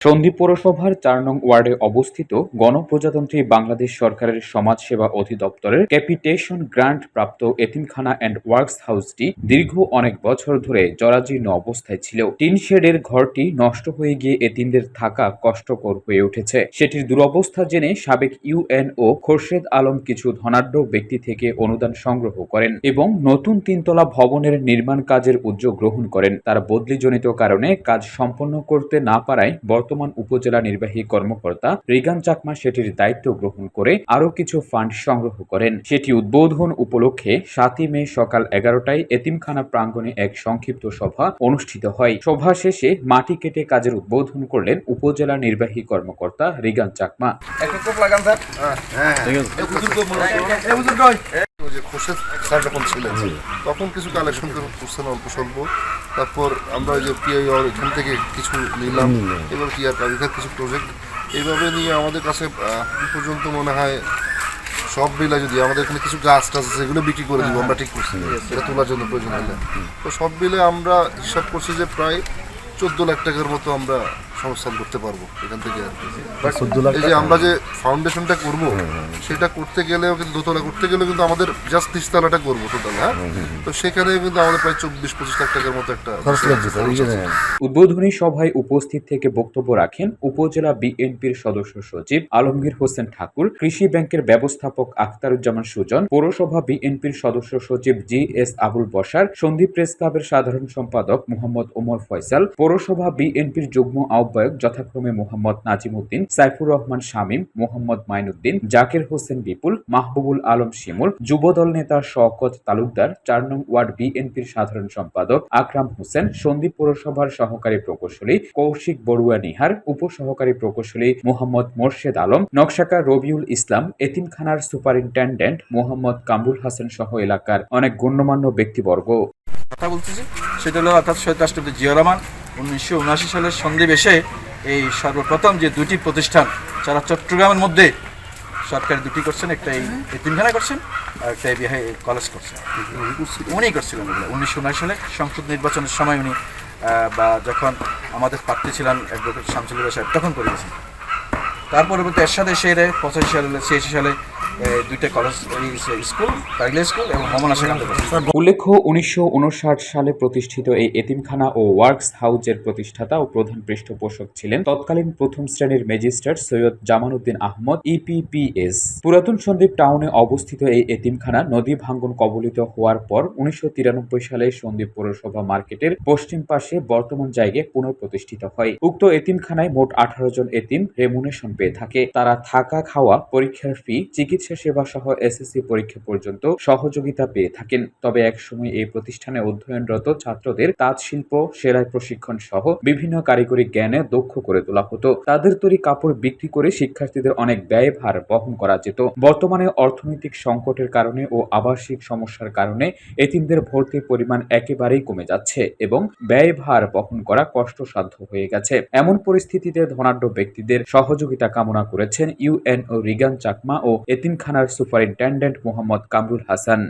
সন্দ্বীপ পৌরসভার চার নং ওয়ার্ডে অবস্থিত গণপ্রজাতন্ত্রী বাংলাদেশ সরকারের সমাজসেবা অধিদপ্তরের ক্যাপিটেশন গ্রান্ট প্রাপ্ত এতিমখানা অ্যান্ড ওয়ার্কস হাউসটি দীর্ঘ অনেক বছর ধরে জরাজীর্ণ অবস্থায় ছিল। টিন শেডের ঘরটি নষ্ট হয়ে গিয়ে এতিমদের থাকা কষ্টকর হয়ে উঠেছে। সেটির দুরবস্থা জেনে সাবেক ইউএনও খোরশেদ আলম কিছু ধনাঢ্য ব্যক্তি থেকে অনুদান সংগ্রহ করেন এবং নতুন তিনতলা ভবনের নির্মাণ কাজের উদ্যোগ গ্রহণ করেন। তার বদলিজনিত কারণে কাজ সম্পন্ন করতে না পারায় বর্তমান উপজেলা নির্বাহী কর্মকর্তা রিগান চাকমা সেটির দায়িত্ব গ্রহণ করে আরও কিছু ফান্ড সংগ্রহ করেন সেটি উদ্বোধন উপলক্ষে সাতই মে সকাল এগারোটায় এতিমখানা প্রাঙ্গণে এক সংক্ষিপ্ত সভা অনুষ্ঠিত হয় সভা শেষে মাটি কেটে কাজের উদ্বোধন করলেন উপজেলা নির্বাহী কর্মকর্তা রিগান চাকমা স্যার হ্যাঁ যে যখন ছিলেন তখন কিছু কালেকশন করছেন অল্প স্বল্প। তারপর আমরা যে এখান থেকে কিছু নিলাম। এবার কি আর কিছু প্রজেক্ট এইভাবে নিয়ে আমাদের কাছে পর্যন্ত মনে হয় সব মিলে যদি আমাদের এখানে কিছু গাছ টাছ আছে বিক্রি করে দিব আমরা ঠিক করছি। এটা তোলার জন্য প্রয়োজন হলে। তো সব মিলে আমরা হিসাব করছি যে প্রায় চোদ্দ লাখ টাকার মতো আমরা সংস্থান করতে পারব এখান থেকে আর। এই যে আমরা যে ফাউন্ডেশনটা করব সেটা করতে গেলেও কিন্তু দোতলা করতে গেলেও কিন্তু আমাদের জাস্ট নিচতলাটা করব টোটাল হ্যাঁ? তো সেখানে কিন্তু আমাদের প্রায় চব্বিশ পঁচিশ লাখ টাকার মতো একটা উদ্বোধনী সভায় উপস্থিত থেকে বক্তব্য রাখেন উপজেলা বিএনপির সদস্য সচিব আলমগীর হোসেন ঠাকুর কৃষি ব্যাংকের ব্যবস্থাপক আখতারুজ্জামান সুজন পৌরসভা বিএনপির সদস্য সচিব জি এস আবুল বসার সন্দীপ প্রেস ক্লাবের সাধারণ সম্পাদক মোহাম্মদ ওমর ফয়সাল পৌরসভা বিএনপির যুগ্ম আহ্বায়ক যথাক্রমে মোহাম্মদ নাজিম উদ্দিন সাইফুর রহমান শামীম, মোহাম্মদ মাইনুদ্দিন, জাকির হোসেন বিপুল, মাহবুবুল আলম শিমুল, যুবদল নেতা শওকত তালুকদার, চার নং ওয়ার্ড বিএনপির সাধারণ সম্পাদক আকরাম হোসেন, সন্দীপ পৌরসভার সহকারী প্রকৌশলী কৌশিক বড়ুয়া নিহার, উপসহকারী প্রকৌশলী মোহাম্মদ মোর্শেদ আলম নকশাকা রবিউল ইসলাম, এতিমখানার সুপারিনটেন্ডেন্ট মোহাম্মদ কামরুল হাসান সহ এলাকার অনেক গণ্যমান্য ব্যক্তিবর্গ। কথা বলতেছি সেটা হলো অর্থাৎ শহীদ রাষ্ট্রপতি জিয়া রহমান উনিশশো উনআশি সালের সন্নিবেশে এই সর্বপ্রথম যে দুটি প্রতিষ্ঠান যারা চট্টগ্রামের মধ্যে সরকার দুটি করছেন একটা এই তিনখানা করছেন আর একটা বিহাই কলেজ করছেন। উনি করছিলেন। এগুলো উনিশশো উনআশি সালে সংসদ নির্বাচনের সময় উনি বা যখন আমাদের প্রার্থী ছিলেন অ্যাডভোকেট শামসুল্লাহ সাহেব তখন করে গেছেন তার পরবর্তী এরশাদে সেরে পঁচাশি সালে ছিয়াশি সালে দুইটা কলেজ স্কুল কাইলে স্কুল এবং সেখানে করেছেন উল্লেখ্য, উনিশশো সালে প্রতিষ্ঠিত এই এতিমখানা ও ওয়ার্কস হাউজের প্রতিষ্ঠাতা ও প্রধান পৃষ্ঠপোষক ছিলেন তৎকালীন প্রথম শ্রেণির magistrate Syed Jamanuddin Ahmad E EPPS পুরাতন সন্দ্বীপ টাউনে অবস্থিত এই এতিমখানা নদী ভাঙ্গন কবলিত হওয়ার পর উনিশশো তিরানব্বই সালে সন্দ্বীপ পৌরসভা মার্কেটের পশ্চিম পাশে বর্তমান জায়গায় পুনঃপ্রতিষ্ঠিত হয়। উক্ত এতিমখানায় মোট আঠারো জন এতিম রেমুনেশন পেয়ে থাকে। তারা থাকা খাওয়া পরীক্ষার ফি, চিকিৎসা সেবা সহ এসএসসি পরীক্ষা পর্যন্ত সহযোগিতা পেয়ে থাকেন। তবে একসময় এই প্রতিষ্ঠানে অধ্যয়নরত ছাত্রদের তাঁত শিল্প, সেলাই প্রশিক্ষণ সহ বিভিন্ন কারিগরি জ্ঞানে দক্ষ করে তোলা হতো। তাদের তৈরি কাপড় বিক্রি করে শিক্ষার্থীদের অনেক ব্যয়ভার বহন করা যেত। বর্তমানে অর্থনৈতিক সংকটের কারণে ও আবাসিক সমস্যার কারণে এতিমদের ভর্তির পরিমাণ একেবারেই কমে যাচ্ছে এবং ব্যয়ভার বহন করা কষ্টসাধ্য হয়ে গেছে। এমন পরিস্থিতিতে ধনাঢ্য ব্যক্তিদের সহযোগিতা কামনা করেছেন ইউএনও রিগান চাকমা ও এতিমখানার সুপারিনটেন্ডেন্ট মোহাম্মদ কামরুল হাসান।